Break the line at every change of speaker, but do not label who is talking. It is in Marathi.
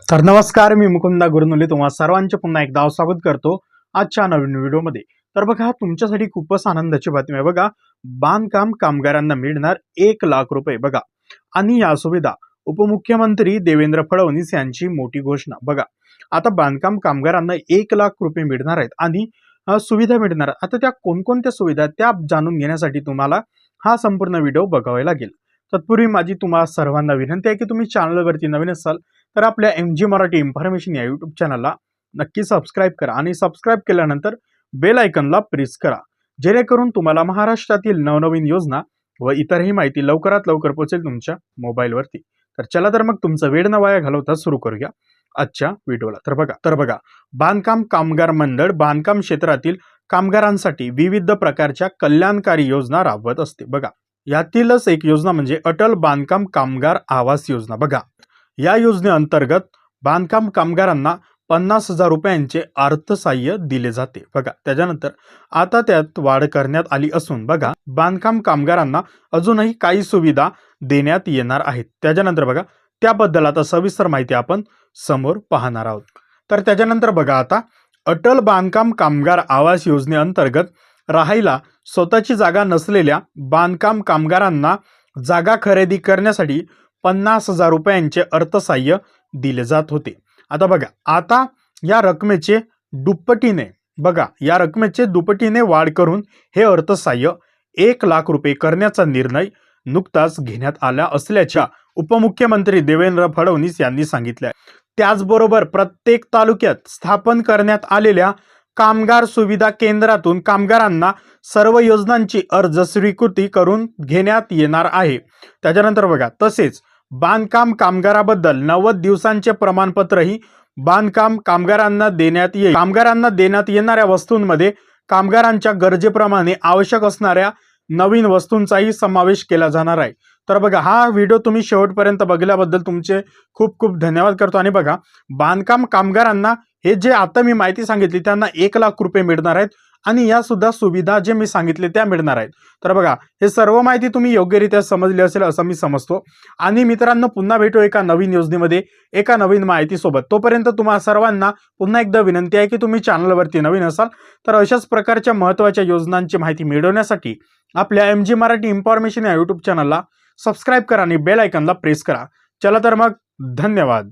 तर नमस्कार मी मुकुंदा गुरुनुले तुम्हा सर्वांचे पुन्हा एकदा स्वागत करतो आजच्या नवीन व्हिडिओमध्ये. तर बघा तुमच्यासाठी खूपच आनंदाची बातमी आहे. बघा बांधकाम कामगारांना मिळणार एक लाख रुपये. बघा आणि या सुविधा उपमुख्यमंत्री देवेंद्र फडणवीस यांची मोठी घोषणा. बघा आता बांधकाम कामगारांना एक लाख रुपये मिळणार आहेत आणि सुविधा मिळणार. आहेत. आता त्या कोणकोणत्या सुविधा त्या जाणून घेण्यासाठी तुम्हाला हा संपूर्ण व्हिडिओ बघावा लागेल. तत्पूर्वी माझी तुम्हाला सर्वांना विनंती आहे की तुम्ही चॅनलवरती नवीन असाल तर आपल्या एम जी मराठी इन्फॉर्मेशन या यूट्यूब चॅनलला नक्की सबस्क्राईब करा आणि सबस्क्राईब केल्यानंतर बेल आयकनला प्रेस करा. जेणेकरून तुम्हाला महाराष्ट्रातील नवनवीन योजना व इतरही माहिती लवकरात लवकर पोहोचेल तुमच्या मोबाईलवरती तर चला तर मग तुमचं वेळ न वाया घालवता सुरू करूया आजच्या व्हिडिओला तर बघा तर बघा बांधकाम कामगार मंडळ बांधकाम क्षेत्रातील कामगारांसाठी विविध प्रकारच्या कल्याणकारी योजना राबवत असते. बघा यातीलच एक योजना म्हणजे अटल बांधकाम कामगार आवास योजना. बघा या योजनेअंतर्गत बांधकाम कामगारांना पन्नास हजार रुपयांचे अर्थसहाय्य दिले जाते. बघा त्याच्यानंतर आता त्यात वाढ करण्यात आली असून बघा बांधकाम कामगारांना अजूनही काही सुविधा देण्यात येणार आहेत. त्याच्यानंतर बघा त्याबद्दल आता सविस्तर माहिती आपण समोर पाहणार आहोत. तर त्याच्यानंतर बघा आता अटल बांधकाम कामगार आवास योजनेअंतर्गत राहायला स्वतःची जागा नसलेल्या बांधकाम कामगारांना जागा खरेदी करण्यासाठी पन्नास हजार रुपयांचे अर्थसहाय्य दिले जात होते. आता बघा आता या रकमेचे दुप्पटीने बघा या रकमेचे दुपटीने वाढ करून हे अर्थसहाय्य एक लाख रुपये करण्याचा निर्णय नुकताच घेण्यात आला असल्याच्या उपमुख्यमंत्री देवेंद्र फडणवीस यांनी सांगितले त्याचबरोबर प्रत्येक तालुक्यात स्थापन करण्यात आलेल्या कामगार सुविधा केंद्रातून कामगारांना सर्व योजनांची अर्ज स्वीकृती करून घेण्यात येणार आहे. त्याच्यानंतर बघा तसेच बांधकाम कामगाराबद्दल नव्वद दिवसांचे प्रमाणपत्रही बांधकाम कामगारांना देण्यात येईल कामगारांना देण्यात येणाऱ्या वस्तूंमध्ये कामगारांच्या गरजेप्रमाणे आवश्यक असणाऱ्या नवीन वस्तूंचाही समावेश केला जाणार आहे. तर बघा हा व्हिडिओ तुम्ही शेवटपर्यंत बघितल्याबद्दल तुमचे खूप खूप धन्यवाद करतो. आणि बघा बांधकाम कामगारांना हे जे आता मी माहिती सांगितली त्यांना एक लाख रुपये मिळणार आहेत. आणि या सुद्धा सुविधा जे मी सांगितले त्या मिळणार आहेत. तर बघा हे सर्व माहिती तुम्ही योग्यरित्या समजली असेल असं मी समजतो. आणि मित्रांनो पुन्हा भेटू एका नवीन योजनेमध्ये एका नवीन माहितीसोबत. तोपर्यंत तुम्हा सर्वांना पुन्हा एकदा विनंती आहे की तुम्ही चॅनलवरती नवीन असाल तर अशाच प्रकारच्या महत्त्वाच्या योजनांची माहिती मिळवण्यासाठी आपल्या एम जी मराठी इन्फॉर्मेशन या यूट्यूब चॅनलला सबस्क्राईब करा आणि बेल आयकनला प्रेस करा. चला तर मग धन्यवाद.